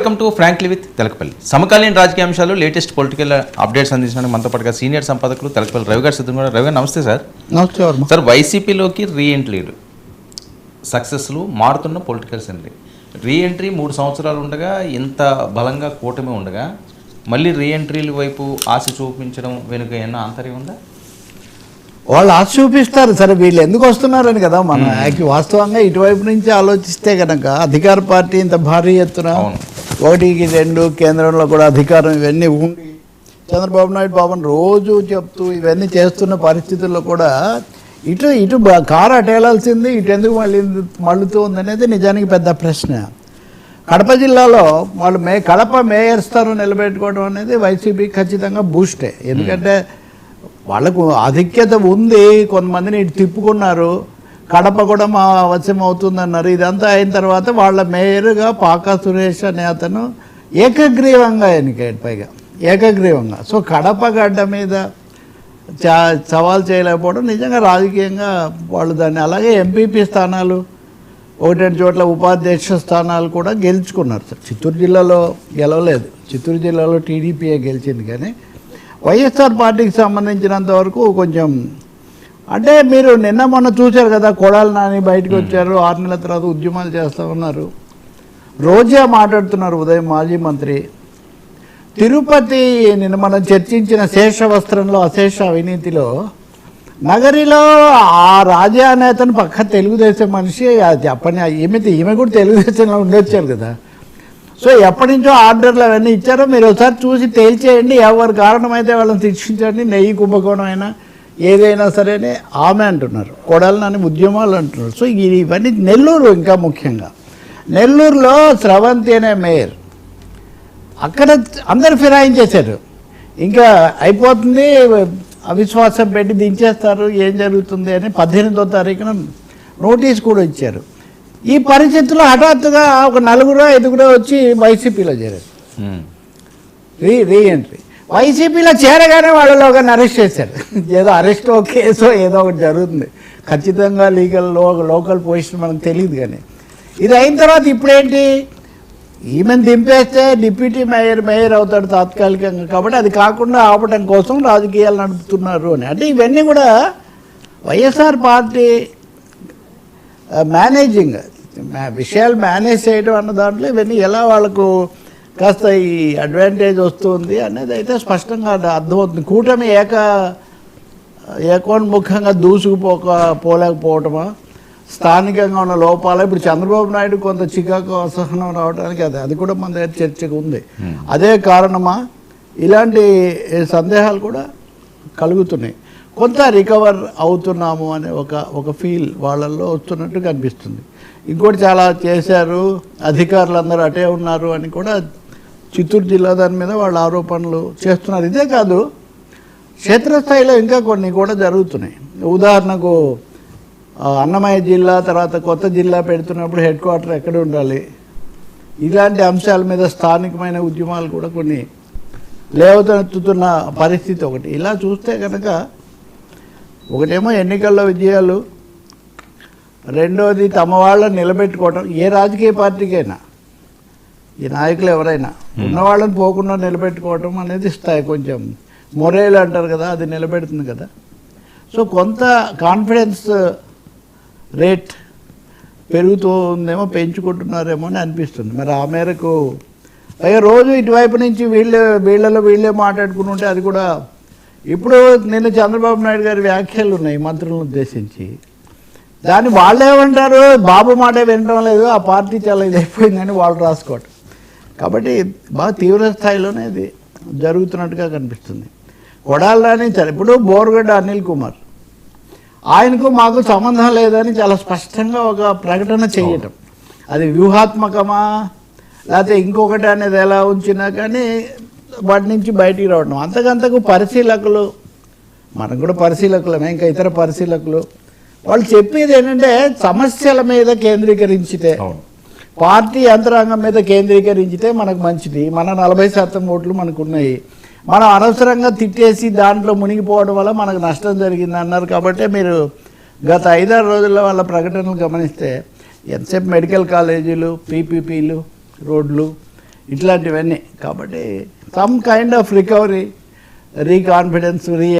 Welcome to frankly with Telakapalli సమకాలీన రాజకీయ అంశాలు లేటెస్ట్ పొలిటికల్ అప్డేట్స్ అందించడానికి మనతో పాటుగా సీనియర్ సంపాదకులు తెలకపల్లి రవి గారు సిద్ధంగా ఉన్నారు. రవి గారు నమస్తే సార్. నమస్తే సార్ వైసీపీలోకి రీఎంట్రీలు సక్సెస్లు మారుతున్న పొలిటికల్ సెనరీ రీఎంట్రీ మూడు సంవత్సరాలు ఉండగా ఇంత బలంగా కూటమి ఉండగా మళ్ళీ రీఎంట్రీల వైపు ఆశ చూపించడం వెనుక ఏమన్నా ఆంతర్యం ఉందా? వాళ్ళు ఆశ చూపిస్తారు సరే వీళ్ళు ఎందుకు వస్తున్నారని కదా మనం. యాక్చువల్ వాస్తవంగా ఇటువైపు నుంచి ఆలోచిస్తే కనుక అధికార పార్టీ ఇంత భారీ ఎత్తున. ఒకటికి రెండు కేంద్రంలో కూడా అధికారం ఇవన్నీ ఉండి చంద్రబాబు నాయుడు బాబుని రోజు చెప్తూ ఇవన్నీ చేస్తున్న పరిస్థితుల్లో కూడా ఇటు ఇటు కారు అటేలాల్సింది ఇటు ఎందుకు మళ్ళీ మళ్ళుతూ ఉందనేది నిజానికి పెద్ద ప్రశ్న. కడప జిల్లాలో వాళ్ళు మే కడప మేయర్ స్థానం నిలబెట్టుకోవడం అనేది వైసీపీ ఖచ్చితంగా బూస్టే. ఎందుకంటే వాళ్ళకు ఆధిక్యత ఉంది కొంతమందిని ఇటు తిప్పుకున్నారు. కడప కూడా మా వశం అవుతుందన్నారు. ఇదంతా అయిన తర్వాత వాళ్ళ మేయర్గా పాకా సురేష్ అనే అతను ఏకగ్రీవంగా ఎన్నికయ్యాడు పైగా. ఏకగ్రీవంగా. సో కడప గడ్డ మీద చా సవాల్ చేయలేకపోవడం నిజంగా రాజకీయంగా వాళ్ళు దాన్ని అలాగే ఎంపీపీ స్థానాలు ఒకటి రెండు చోట్ల ఉపాధ్యక్ష స్థానాలు కూడా గెలుచుకున్నారు సార్. చిత్తూరు జిల్లాలో గెలవలేదు. చిత్తూరు జిల్లాలో టీడీపీఏ గెలిచింది కానీ వైఎస్ఆర్ పార్టీకి సంబంధించినంత వరకు కొంచెం అంటే మీరు నిన్న మొన్న చూశారు కదా కొడాలి నాని బయటకు వచ్చారు ఆరు నెలల తర్వాత ఉద్యమాలు చేస్తూ ఉన్నారు. రోజా మాట్లాడుతున్నారు ఉదయం మాజీ మంత్రి. తిరుపతి నిన్న మనం చర్చించిన శేష వస్త్రంలో అశేష అవినీతిలో నగరిలో ఆ రాజా అనే అతను పక్క తెలుగుదేశం మనిషి చెప్పని ఈమె ఈమె కూడా తెలుగుదేశంలో ఉండొచ్చారు కదా. సో ఎప్పటి నుంచో ఆర్డర్లు అవన్నీ ఇచ్చారో మీరు ఒకసారి చూసి తేల్చేయండి ఎవరు కారణమైతే వాళ్ళని శిక్షించండి నెయ్యి కుంభకోణం అయినా ఏదైనా సరే అని ఆమె అంటున్నారు కొడాలని ఉద్యమాలు అంటున్నారు. సో ఇవన్నీ నెల్లూరు ఇంకా ముఖ్యంగా. నెల్లూరులో స్రవంతి అనే మేయర్ అక్కడ అందరు ఫిరాయించేశారు. ఇంకా అయిపోతుంది అవిశ్వాసం పెట్టి దించేస్తారు ఏం జరుగుతుంది అని పద్దెనిమిదో తారీఖున నోటీస్ కూడా ఇచ్చారు. ఈ పరిస్థితుల్లో హఠాత్తుగా ఒక నలుగురు ఐదుగురు వచ్చి వైసీపీలో చేరారు. రీ రీఎంట్రీ వైసీపీలో చేరగానే వాళ్ళలో ఒక అరెస్ట్ చేశారు. ఏదో అరెస్టో కేసో ఏదో ఒకటి జరుగుతుంది. ఖచ్చితంగా లీగల్లో లోకల్ పొజిషన్ మనకు తెలియదు కానీ. ఇది అయిన తర్వాత ఇప్పుడేంటి? ఈమెను దింపేస్తే డిప్యూటీ మేయర్ మేయర్ అవుతాడు తాత్కాలికంగా. కాబట్టి అది కాకుండా ఆపటం కోసం రాజకీయాలు నడుపుతున్నారు అని. అంటే ఇవన్నీ కూడా వైఎస్ఆర్ పార్టీ మేనేజింగ్ విషయాలు మేనేజ్ చేయడం అన్న దాంట్లో ఇవన్నీ ఎలా వాళ్ళకు కాస్త ఈ అడ్వాంటేజ్ వస్తుంది అనేది అయితే స్పష్టంగా అర్థ- అర్థమవుతుంది. కూటమి ఏక ఏకోన్ముఖంగా దూసుకుపోక పోలేకపోవటమా? స్థానికంగా ఉన్న లోపాలు. ఇప్పుడు చంద్రబాబు నాయుడు కొంత చికాకు అసహనం రావడానికి అది అది కూడా మన దగ్గర చర్చకు ఉంది. అదే కారణమా? ఇలాంటి సందేహాలు కూడా కలుగుతున్నాయి. కొంత రికవర్ అవుతున్నాము అనే ఒక ఒక ఫీల్ వాళ్ళల్లో వస్తున్నట్టు కనిపిస్తుంది. ఇంకోటి చాలా చేశారు. అధికారులందరూ అటే ఉన్నారు అని కూడా చిత్తూరు జిల్లా దాని మీద వాళ్ళ ఆరోపణలు చేస్తున్నారు. ఇదే కాదు క్షేత్రస్థాయిలో ఇంకా కొన్ని కూడా జరుగుతున్నాయి. ఉదాహరణకు అన్నమయ్య జిల్లా తర్వాత కొత్త జిల్లా పెడుతున్నప్పుడు హెడ్ క్వార్టర్ ఎక్కడ ఉండాలి? ఇలాంటి అంశాల మీద స్థానికమైన ఉద్యమాలు కూడా కొన్ని లేవతెత్తుతున్న పరిస్థితి ఒకటి. ఇలా చూస్తే కనుక ఒకటేమో ఎన్నికల్లో విజయాలు రెండోది తమ వాళ్ళని నిలబెట్టుకోవటం. ఏ రాజకీయ పార్టీకైనా ఈ నాయకులు ఎవరైనా ఉన్నవాళ్ళని పోకుండా నిలబెట్టుకోవటం అనేది స్థాయి కొంచెం. మొరేలు అంటారు కదా అది నిలబెడుతుంది కదా. సో కొంత కాన్ఫిడెన్స్ రేట్ పెరుగుతుందేమో పెంచుకుంటున్నారేమో అని అనిపిస్తుంది. మరి ఆ మేరకు పైగా రోజు ఇటువైపు నుంచి వీళ్ళే వీళ్ళలో వీళ్ళే మాట్లాడుకుని ఉంటే అది కూడా ఇప్పుడు నిన్న చంద్రబాబు నాయుడు గారి వ్యాఖ్యలు ఉన్నాయి మంత్రులను ఉద్దేశించి. దాన్ని వాళ్ళు ఏమంటారు బాబు మాట వినడం లేదు ఆ పార్టీ చాలా ఇది అయిపోయిందని వాళ్ళు రాసుకోవటం. కాబట్టి బాగా తీవ్ర స్థాయిలోనే ఇది జరుగుతున్నట్టుగా కనిపిస్తుంది. కొడాలని సరే ఇప్పుడు బోర్గడ్డ అనిల్ కుమార్. ఆయనకు మాకు సంబంధం లేదని చాలా స్పష్టంగా ఒక ప్రకటన చేయటం. అది వ్యూహాత్మకమా? లేకపోతే ఇంకొకటి అనేది ఎలా ఉంచినా కానీ వాటి నుంచి బయటికి రావడం అంతకంతకు పరిశీలకులు మనం కూడా పరిశీలకులమే ఇంకా ఇతర పరిశీలకులు వాళ్ళు చెప్పేది ఏంటంటే సమస్యల మీద కేంద్రీకరించితే అవును. పార్టీ యంత్రాంగం మీద కేంద్రీకరించితే మనకు మంచిది. మన నలభై శాతం ఓట్లు మనకు ఉన్నాయి మనం అనవసరంగా తిట్టేసి దాంట్లో మునిగిపోవడం వల్ల మనకు నష్టం జరిగింది అన్నారు. కాబట్టి మీరు గత ఐదారు రోజుల్లో వాళ్ళ ప్రకటనలు గమనిస్తే ఎంతసేపు మెడికల్ కాలేజీలు పీపీపీలు రోడ్లు ఇట్లాంటివన్నీ. కాబట్టి some kind of recovery reconfidence re